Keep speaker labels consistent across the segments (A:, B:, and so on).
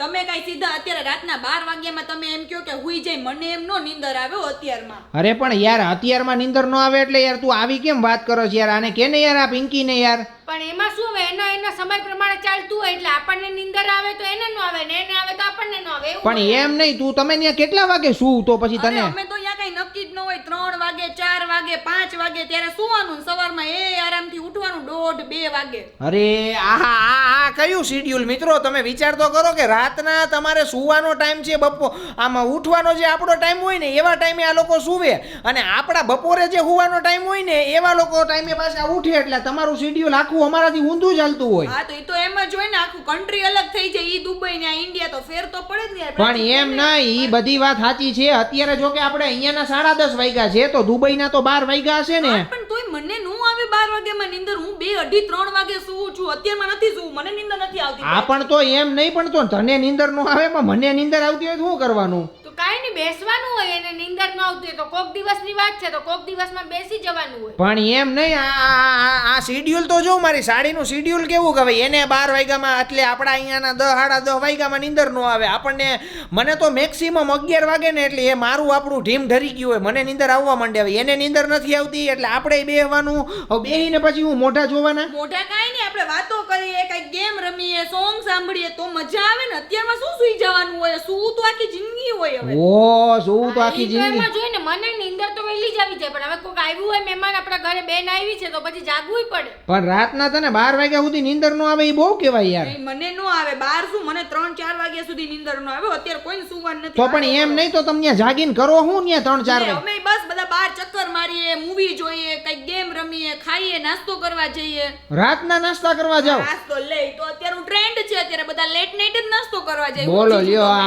A: તમે કઈ સીધા અત્યારે રાતના બાર વાગ્યામાં તમે એમ કહો કે હુઈ જાય મને એમ નો નીંદર આવ્યો અત્યારમાં.
B: અરે પણ યાર અત્યારમાં નીંદર ન આવે એટલે યાર તું આવી કેમ વાત કરો છો યાર? આને કેને યાર આ પિંકીને યાર?
C: પણ એમાં શું હવે? એનો એનો સમય પ્રમાણે ચાલતું હોય એટલે આપણને નીંદર આવે તો એને ન આવે ને એને આવે તો આપણને ન આવે એવું
B: પણ એમ નહીં તું તમે ત્યાં કેટલા વાગે શું તો પછી
A: અરે
B: તને
A: અમે તો નક્કી જ ન હોય ત્રણ વાગે ચાર વાગે પાંચ વાગે ત્યારે સુવાનું સવારમાં એ આરામથી ઉઠવાનું દોઢ બે વાગે.
B: અરે આ આ આ કયું શિડ્યુલ મિત્રો તમે વિચાર તો કરો કે રાતના તમારે સુવાનો ટાઈમ છે બપો આમાં ઉઠવાનો જે આપણો ટાઈમ હોય ને એવા ટાઈમે આ લોકો સુવે. અને આપણા બપોરે જે સુવાનો ટાઈમ હોય ને એવા લોકો ટાઈમે પાછા ઉઠે. એટલે તમારું શિડ્યુલ આખું અમારાથી ઊંધું ચાલતું હોય.
A: હા તો એ તો એમ જ હોય ને આખું કન્ટ્રી અલગ થઈ જાય. ઈ દુબઈ ને આ ઇન્ડિયા તો ફેર તો પડે જ ને
B: પણ એમ નહીં ઈ બધી. વાત સાચી છે. અત્યારે જો કે આપણે અહીંયાના સાડા દસ વાગ્યા છે તો દુબઈના તો બાર વાગ્યા હશે ને.
A: પણ તોય મને નું આવે બાર વાગ્યામાં નીંદર હું બે અઢી ત્રણ વાગે સુવું છું. અત્યારમાં નથી સુવું. મને નીંદર નથી આવતી.
B: આ પણ તો એમ નહીં પણ તો તને નીંદર નો આવે પણ મને નીંદર આવતી હોય તો શું કરવાનું?
C: કાંઈ નહીં બેસવાનું હોય એને નીંદર ન આવતી હોય તો કોક દિવસની વાત છે તો કોક દિવસમાં બેસી જવાનું હોય.
B: પણ એમ નહીં આ- આ આ- આ શિડ્યુલ તો જો મારી સાડીનું શિડ્યુલ કેવું કે ભાઈ એને બાર વાગ્યામાં એટલે આપણા અહીંયાના દસ સાડા દસ વાગ્યામાં નીંદર નો આવે. આપણને મને તો મેક્સિમમ અગિયાર વાગે ને એટલે એ મારું આપણું ઢીમ ઢરી ગયું હોય. મને નીંદર આવવા માંડે હવે. એને નીંદર નથી આવતી એટલે આપણે બેહવાનું. હવે બેહીને પછી હું મોઢા જોવાના?
A: મોઢા કાંઈ નહીં આપણે વાતો કરીએ કઈ ગેમ રમીએ સોંગ સાંભળીએ તો મજા આવે ને. અત્યારમાં શું સુઈ જવાનું હોય? શું તો આખી જિંદગી હોય હવે?
B: ઓ શું તો આખી જિંદગી.
C: એમાં મને નીંદર તો વહેલી જ આવી જાય પણ હવે કોઈક આવ્યું હોય મહેમાન આપણા ઘરે બેન આવી છે તો પછી જાગવું પડે.
B: પણ રાતના તને બાર વાગ્યા સુધી નીંદર નો આવે એ બહુ કહેવાય યાર.
A: મને નો આવે. બાર શું? મને ત્રણ ચાર વાગ્યા સુધી નીંદર નો આવે. અત્યારે કોઈને સુવાનું નથી.
B: તો પણ એમ નહીં તો તમને જાગીને કરો હું ત્યાં ત્રણ ચાર
A: વાગ્યા.
B: વાગે
A: અમે બસ બધા બાર ચક્કર મારીએ મૂવી જોઈએ કઈ ગેમ રમીએ ખાઈએ નાસ્તો કરવા જઈએ.
B: રાતના નાસ્તા કરવા જાવ
A: નાસ્તો લે તો અત્યારનું ટ્રેન્ડ છે અત્યારે બધા લેટ નાઈટ જ નાસ્તો કરવા જાય.
B: બોલો લ્યો આ.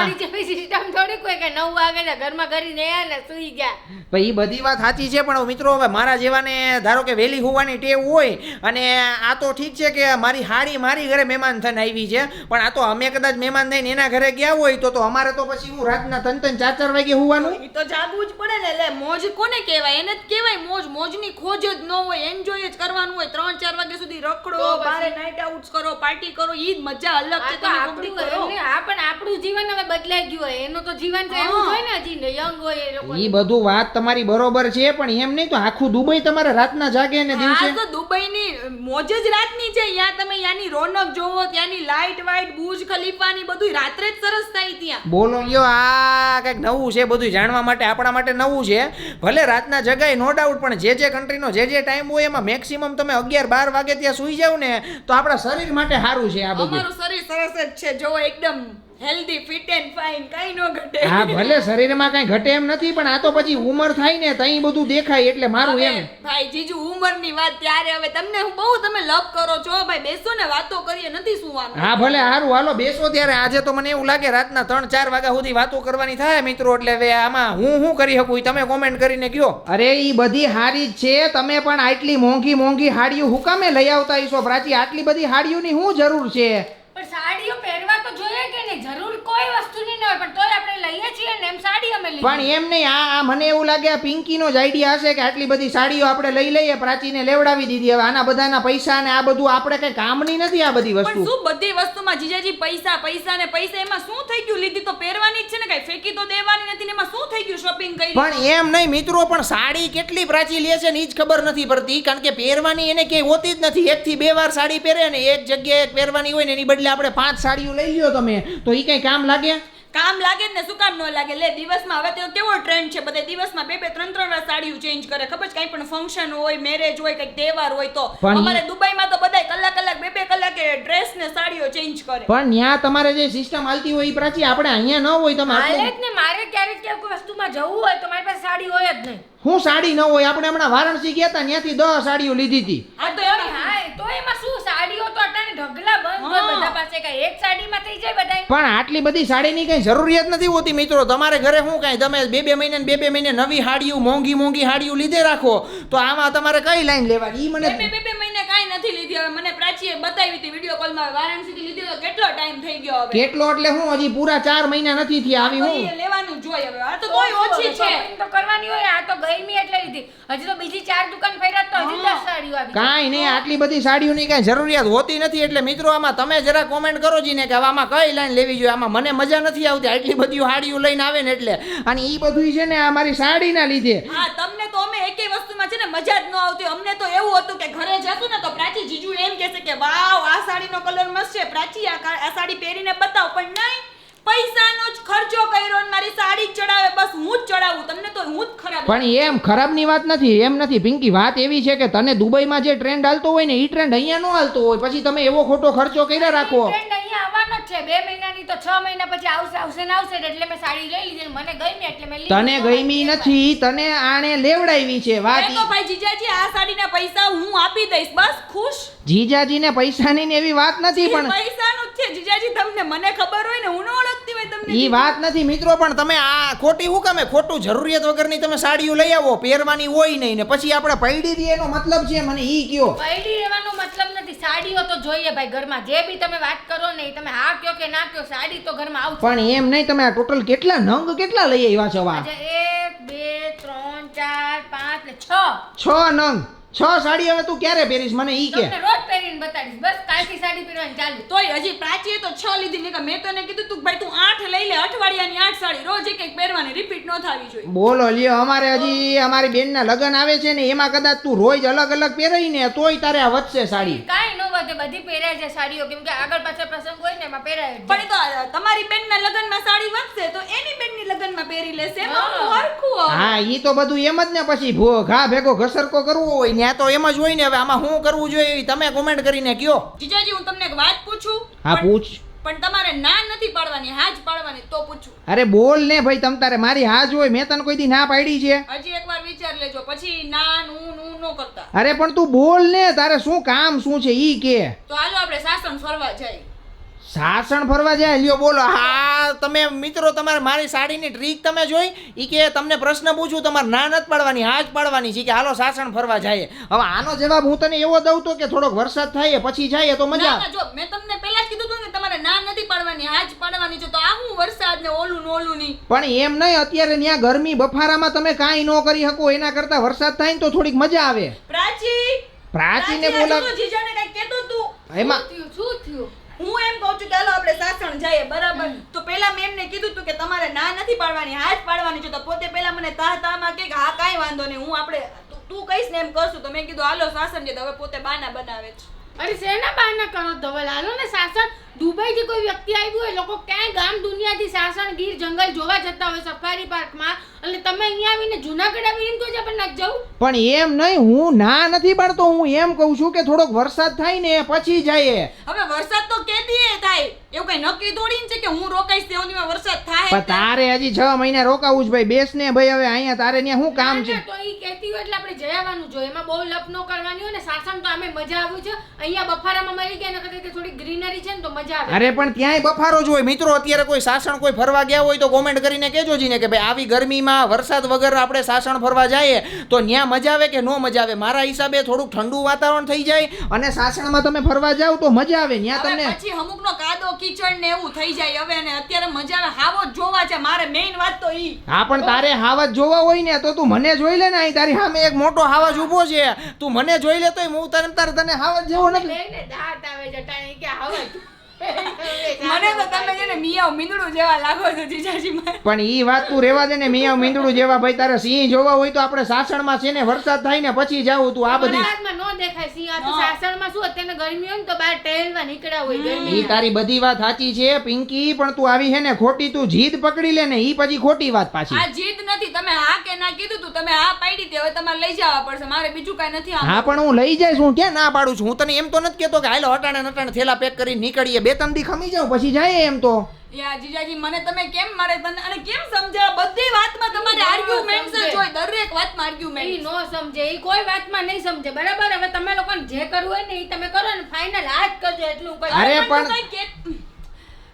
C: આપણી જેવી સિસ્ટમ થોડી કોઈ કે નવ વાગે ને ઘરમાં કરીને આયા ને સુઈ ગયા.
B: ભાઈ બધી વાત સાચી છે પણ મિત્રો હવે મારા જેવાને ધારો કે વહેલી હોવાની ટેવ હોય અને આ તો ઠીક છે કે મારી હાડી મારી ઘરે મહેમાન થઈને આવી છે પણ આ તો અમે કદાચ મહેમાન થઈને એના ઘરે ગયા હોય તો તો અમારે તો પછી હું રાતના તન તન ચાર ચાર વાગે હોવાનું?
A: તો જાગવું જ પડે ને લે મોજ કોને કહેવાય? એને જ કહેવાય મોજ. મોજની ખોજ જ ન હોય એન્જોય જ કરવાનું હોય. ત્રણ ચાર વાગ્યા સુધી રખડો બારે નાઈટ નાઇટ કરો પાર્ટી કરો ઈ મજા અલગ છે.
C: તો
A: તમે કોકડી
C: આપણું
A: કરો.
C: હા પણ આપણું જીવન હવે બદલાઈ ગયું હોય. એનું તો જીવન તો એવું હોય ને હજી યંગ હોય એ લોકો
B: ઈ બધું વાત તમારી બરોબર છે પણ એમ નહીં તો આખું દુબઈ તમારે રાતના જાગે ને દિવસે.
A: આ તો દુબઈની મોજ જ રાતની છે. યા તમે ત્યાંની રોનક જોવો ત્યાંની લાઇટ વાઇટ બુજ ખલીફાની બધું રાત્રે જ સરસ થાય ત્યાં.
B: બોલો લ્યો આ કંઈક નવું છે બધું જાણવા માટે આપણા માટે નવું છે. ભલે રાતના જગાય નો ડાઉટ પણ જે જે કન્ટ્રીનો જે જે ટાઈમ હોય એમાં મેક્સિમમ તમે અગિયાર બાર વાગે ત્યાં સુઈ જાવ ને તો આપણા શરીર માટે સારું છે આ બધું.
A: અમારું શરીર સરસ જ છે. જો એકદમ હેલ્ધી ફિટ એન્ડ ફાઇન કઈ નો ઘટે.
B: હા ભલે શરીરમાં કઈ ઘટે એમ નથી પણ આ તો પછી ઉંમર થાય ને તઈ બધું દેખાય એટલે મારું એમ.
A: ભાઈ જીજુ ઉંમરની વાત ત્યારે હવે તમને હું બહુ તમે લપ કરો છો ભાઈ બેસો ને વાતો કરીએ નથી સુવાનું.
B: હા ભલે હારું હાલો બેસો ત્યારે. આજે તો મને એવું લાગે રાતના ત્રણ ચાર વાગ્યા સુધી વાતો કરવાની થાય મિત્રો એટલે હવે આમાં હું શું કરી શકું તમે કોમેન્ટ કરીને કયો. અરે ઈ બધી હારી છે. તમે પણ આટલી મોંઘી મોંઘી હાડીઓ હું કામે લઈ આવતા ઈશો પ્રાચી આટલી બધી હાડીઓની શું જરૂર છે
C: પણ સાડીઓ પહેરવા તો જોઈએ કે નહીં જરૂર કોઈ વસ્તુની ન હોય પણ તોય આપણે લઈએ છીએ ને એમ સાડી અમે લઈએ.
B: પણ એમ નહીં આ આ મને એવું લાગે આ પિંકીનો જ આઈડિયા હશે કે આટલી બધી સાડીઓ આપણે લઈ લઈએ પ્રાચીને લેવડાવી દીધી. હવે આના બધાના પૈસા ને આ બધું આપણે કઈ કામની નથી આ બધી
A: પણ શું બધી વસ્તુમાં જીજાજી પૈસા પૈસા ને પૈસા એમાં શું થઈ ગયું? લીધી તો પહેરવાની જ છે ને કઈ? ફેંકી તો દેવાની નથી ને એમાં શું થઈ ગયું શોપિંગ કરી?
B: પણ એમ નહીં મિત્રો પણ સાડી કેટલી પ્રાચી લે છે ને એ જ ખબર નથી પડતી કારણ કે પહેરવાની એને ક્યાંય હોતી જ નથી. એક થી બે વાર સાડી પહેરે ને એક જગ્યાએ પહેરવાની હોય ને એની બદલે આપણે પાંચ સાડીઓ લઈ લ્યો તમે. તો એ કઈ કામ લાગે?
A: કામ લાગે જ ને શું કામ ન લાગે? લે દિવસમાં હવે તો કેવો ટ્રેન્ડ છે? બધે દિવસમાં બે બે ત્રણ ત્રણ વાર સાડીઓ ચેન્જ કરે. ખબર છે? કઈ પણ ફંક્શન હોય મેરેજ હોય કઈ તહેવાર હોય તો. અમારે દુબઈમાં તો બધાય કલાક કલાક બે બે કલાકે ડ્રેસ ને સાડીઓ ચેન્જ કરે.
B: પણ ત્યાં તમારે જે સિસ્ટમ હાલતી હોય એ પ્રાચી આપણે અહીંયા ન હોય
C: તો
B: મારે
C: જ ને મારે ક્યારેક ક્યાંક કોઈ વસ્તુમાં જવું હોય તો મારી પાસે સાડી હોય જ નહીં.
B: હું સાડી ન હોય? આપણે હમણાં વારાણસી ગયા હતા ત્યાંથી દસ સાડીઓ લીધી હતી
A: હા તો એમાં
C: તો એમાં શું ઢગલા બંધ હોય બધા પાસે કઈ એક સાડીમાં થઈ જાય બધાય.
B: પણ આટલી બધી સાડીની કઈ જરૂરિયાત નથી હોતી મિત્રો. તમારે ઘરે શું કાંઈ? તમે બે બે મહિને ને બે બે મહિને નવી હાડીઓ મોંઘી મોંઘી હાડીઓ લીધે રાખો. તો આમાં તમારે કઈ લાઈન લેવાની? ઈ મને
A: બે બે બે મહિને કાંઈ નથી લીધી હવે. મને પ્રાચીએ બતાવી હતી વિડિયો કોલમાં વારાણસીથી લીધી તો કેટલો ટાઈમ થઈ ગયો હવે?
B: કેટલો? એટલે હું હજી પૂરા ચાર મહિના નથી થયા આવી હું?
A: લેવાનું જોઈએ હવે. આ તો કોઈ ઓછી છે.
C: Shopping તો કરવાની હોય આ તો ગરમી એટલે લીધી. હજી તો બીજી ચાર દુકાન ફેર્યા તો હજી દસ સાડીઓ આવી
B: કાંઈ નહીં આટલી બધી સાડીઓની કાંઈ જરૂરિયાત હોતી નથી. એટલે મિત્રો આમાં તમે જરા કોમેન્ટ કરો જીને કે હવે આમાં કઈ લાઈન લેવી જોઈએ? આમાં મને મજા નથી આવતી આટલી બધી સાડીઓ લઈને આવે ને એટલે. અને એ બધું છે ને આ મારી સાડીના લીધે.
A: હા તમને તો અમે એકેય વસ્તુમાં છે ને મજા જ ન આવતી. અમને તો એવું હતું કે ઘરે જતું ને તો પ્રાચી જીજુ એમ કહેશે કે, વાવ, આ સાડીનો કલર મસ્ત છે. પ્રાચી આ સાડી પહેરીને બતાવ. પણ નહીં. પૈસાનો જ ખર્ચો કર્યો ને મારી સાડી ચડાવે બસ હું જ ચડાવું તમને તો હું જ ખરાબ
B: પણ એમ ખરાબની વાત નથી એમ નથી. પિંકી વાત એવી છે કે તને દુબઈમાં જે ટ્રેન્ડ હાલતો હોય ને એ ટ્રેન્ડ અહીંયા નો હાલતો હોય. પછી તમે એવો ખોટો ખર્ચો કર્યા રાખો.
C: ટ્રેન્ડ અહીંયા આવવાનો જ છે. બે મહિનાની તો છ મહિના પછી આવશે આવશે ને આવશે એટલે મેં સાડી લઈ લીધી મને ગમી એટલે મેં
B: તને ગમી નથી તને આણે લેવડાવી છે વાત
A: તો ભાઈ જીજાજી આ સાડીના પૈસા હું આપી દઈશ બસ ખુશ.
B: જીજાજીને પૈસાની ને એવી વાત નથી પણ
A: પૈસાનું છે જીજાજી તમને મને ખબર હોય ને હું ન ઓળખતી હોય તમને
B: ઈ વાત નથી મિત્રો પણ તમે આ ખોટી હું કામે? ખોટું જરૂરિયાત વગરની તમે સાડીઓ લઈ આવો પહેરવાની હોય નહીં ને પછી આપણે પૈડી દઈએ એનો મતલબ છે મને ઈ કયો.
C: પૈડી રહેવાનો મતલબ નથી સાડીઓ તો જોઈએ ભાઈ ઘરમાં. જે બી તમે વાત કરો ને તમે હા કયો કે ના કયો સાડી તો ઘરમાં આવશે
B: પણ એમ નહીં તમે આ ટોટલ કેટલા નંગ કેટલા લઈ આવ્યા છો વા
C: આજે એક બે ત્રણ ચાર પાંચ ને છ.
B: છ નંગ. છ સાડી હવે તું ક્યારે પહેરીશ? મને ઈ કે.
C: રોજ બતાડીશ. બસ કાલથી સાડી પહેરવાની ચાલુ.
A: તોય હજી પ્રાચીએ તો છ લીધી ને મેં તને કીધું તું ભાઈ તું આઠ લઈ લે અઠવાડિયાની આઠ સાડી રોજ એક એક પહેરવાની રિપીટ ન થવી જોઈએ.
B: બોલો લ્યો અમારે હજી અમારી બેનના લગ્ન આવે છે ને એમાં કદાચ તું રોજ અલગ અલગ પહેરાઈ ને તોય તારે આ વધશે સાડી.
C: કાંઈ ન વધે. બધી પહેરાય છે સાડીઓ. કેમ કે આગળ પાછળ પ્રસંગ હોય ને એમાં પહેરાય જ
A: પણ એ તો આ તમારી બેનના લગ્નમાં સાડી વધશે તો એની બેનની લગ્નમાં પહેરી લેશે. એમાં
C: હા.
A: હરખું
B: ઈ તો બધું એમ જ ને પછી ભો ઘા ભેગો ઘસરકો કરવો હોય ત્યાં તો એમ જ હોય ને હવે આમાં શું કરવું જોઈએ ઈ તમે કોમેન્ટ કરીને કયો.
A: જીજાજી હું તમને એક વાત પૂછું?
B: હા
A: પણ-
B: પૂછ.
A: પણ તમારે ના નથી પાડવાની હા જ પાડવાની તો પૂછું.
B: અરે બોલ ને ભાઈ તમ તારે મારી હા જ હોય મેં તને કોઈ દી ના પાડી છે.
A: હજી એકવાર વિચાર લેજો પછી ના નું નું નો કરતા.
B: અરે પણ તું બોલ ને તારે શું કામ શું છે ઈ કે?
A: તો હાલો આપણે સાસણ ફરવા જઈએ.
B: સાસણ ફરવા જાય? લ્યો બોલો. હા તમે મિત્રો તમારે મારી સાડીની ટ્રીક તમે જોઈ? ઈ કે તમને પ્રશ્ન પૂછું તમારે ના નથી પાડવાની હા જ પાડવાની છે કે હાલો સાસણ ફરવા જાય હવે આનો જવાબ હું તને એવો દઉં તો કે થોડોક વરસાદ થાય પછી જાય તો મજા
A: જો મેં તમને પહેલા જ કીધું ને ના નથી પડવાની આજ પડવાની છે. તો આવું હું વરસાદ ને ઓલું ને ઓલું નહીં
B: પણ એમ નહીં અત્યારે ત્યાં ગરમી બફારામાં તમે કાંઈ ન કરી શકો એના કરતા વરસાદ થાય ને તો થોડીક મજા આવે.
A: પ્રાચી
B: પ્રાચીને
A: પ્રાચી,
B: બોલા
A: હજુ જીજાને કંઈક કહેતો તું.
B: એમાં?
C: શું થયું
A: હું એમ કહું છું કે હાલો આપણે સાસણ જઈએ બરાબર? તો પેલા મેં એમને કીધું તું કે તમારે ના નથી પાડવાની હા જ પાડવાની છે. તો પોતે પેલા મને તા તામાં કે હા કાંઈ વાંધો નહીં હું આપણે તું- કહીશ ને એમ કરશું. તો મેં કીધું હાલો સાસણ છે તો હવે પોતે બાના બનાવે છે.
C: અરે શેના બહાના કરો ધવલ? હાલો ને સાસણ દુબઈથી કોઈ વ્યક્તિ આવ્યું હોય લોકો ક્યાંય ગામ દુનિયાથી સાસણ ગીર જંગલ જોવા જતા હોય સફારી પાર્કમાં. એટલે તમે અહીંયા આવીને જુનાગઢ આવીને તો જ આપણે નથી જવું.
B: પણ એમ નહીં હું ના નથી પાડતો હું એમ કહું છું કે થોડોક વરસાદ થાય ને પછી જાય
A: હવે વરસાદ તો કેદી થાય એવું કઈ નક્કી તોડીને છે કે હું રોકાઈશ સુધીમાં વરસાદ થાય
B: પણ તારે હજી છ મહિના રોકાવું જ ભાઈ. બેસ ને ભાઈ હવે અહીંયા તારે ત્યાં શું કામ છે?
C: તો ઈ કહેતી હોય એટલે આપણે જોઈએ એમાં બહુ લપ ન કરવાની હોય ને સાસણ તો અમે મજા આવ્યું છે. અહીંયા બફારામાં મરી ગયા એના કરતા થોડી ગ્રીનરી છે ને તો મજા આવે.
B: અરે પણ ત્યાંય બફારો જ હોય. મિત્રો અત્યારે કોઈ સાસણ કોઈ ફરવા ગયા હોય તો કોમેન્ટ કરીને કહેજો જીને કે ભાઈ આવી ગરમીમાં વરસાદ વગર આપણે સાસણ ફરવા જઈએ તો ત્યાં મજા આવે કે ન મજા આવે? મારા હિસાબે થોડુંક ઠંડુ વાતાવરણ થઈ જાય અને સાસણમાં તમે ફરવા જાવ તો મજા આવે. ત્યાં તમને
A: પછી અમુકનો કાદો કિચડ ને એવું થઈ જાય. હવે અને અત્યારે મજા આવે. હાવો જ જોવા છે. મારે મેઈન વાત તો ઈ.
B: હા પણ તારે હાવજ જોવા હોય ને તો તું મને જોઈ લે ને અહીં. તારી સામે એક મોટો હાવજ ઊભો છે. તું મને જોઈ લે તોય હું તને તારે તને હાવજ જેવો નથી.
C: લઈને દાંત આવે જટાણી કે હવે
A: મને તો તમે છે ને મિયાવ મીંદડું જેવા લાગો છો જીજાજી
B: પણ ઈ વાત તું રેવા દે ને મિયાવ મીંદડું જેવા ભાઈ તારે સિંહ જોવા હોય તો આપણે સાસણમાં છે ને વરસાદ થાય ને પછી જાવું તું આ બધી.
C: વરસાદમાં ન દેખાય સિંહ આ તો સાસણમાં શું અત્યારે ગરમી હોય ને તો બહાર ટેલવા નીકળ્યા હોય
B: ઈ તારી બધી વાત સાચી છે પિંકી પણ તું આવી હે ને ખોટી તું જીદ પકડી લે ને ઈ પછી ખોટી વાત પાછી.
A: આ જીદ નથી તમે હા કે ના કીધું તું તમે હા પાડી તે હવે તમારે લઈ જવા પડશે. મારે બીજું કાંઈ નથી
B: હા પણ હું લઈ જઈશ હું ક્યાં ના પાડું છું? હું તને એમ તો નથી કેતો કે હાલો અટાણે નટાણે થેલા પેક કરી નીકળીએ. બે ત્રણ દી ખમી જાઉં પછી જાય એમ તો.
A: યા જીજાજી મને તમે કેમ મારે તને અને કેમ સમજાવ? બધી વાતમાં તમારે આર્ગ્યુમેન્ટ્સ જ હોય દરેક વાતમાં
C: ઈ નો સમજે ઈ કોઈ વાતમાં નહીં સમજે. બરાબર? હવે તમે લોકોને જે કરવું હોય ને ઈ તમે કરો ને ફાઇનલ આ જ કરજો એટલું કહી
B: અરે પણ-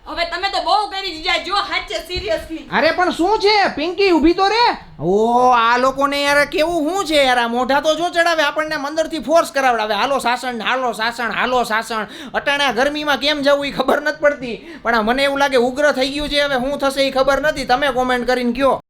A: હવે તમે તો બહુ કરી જીજા જો હાચે સિરિયસલી
B: અરે પણ શું છે? પિંકી ઊભી તો રે. ઓ આ લોકોને યાર કેવું શું છે? યાર આ મોઢા તો જો ચડાવે આપણને મંદરથી ફોર્સ કરાવડાવે. હાલો શાસન હાલો સાસણ હાલો સાસણ. અટાણ્યા ગરમીમાં કેમ જવું એ ખબર નથી પડતી. પણ આ મને એવું લાગે ઉગ્ર થઈ ગયું છે હવે શું થશે એ ખબર નથી. તમે કોમેન્ટ કરીને કયો.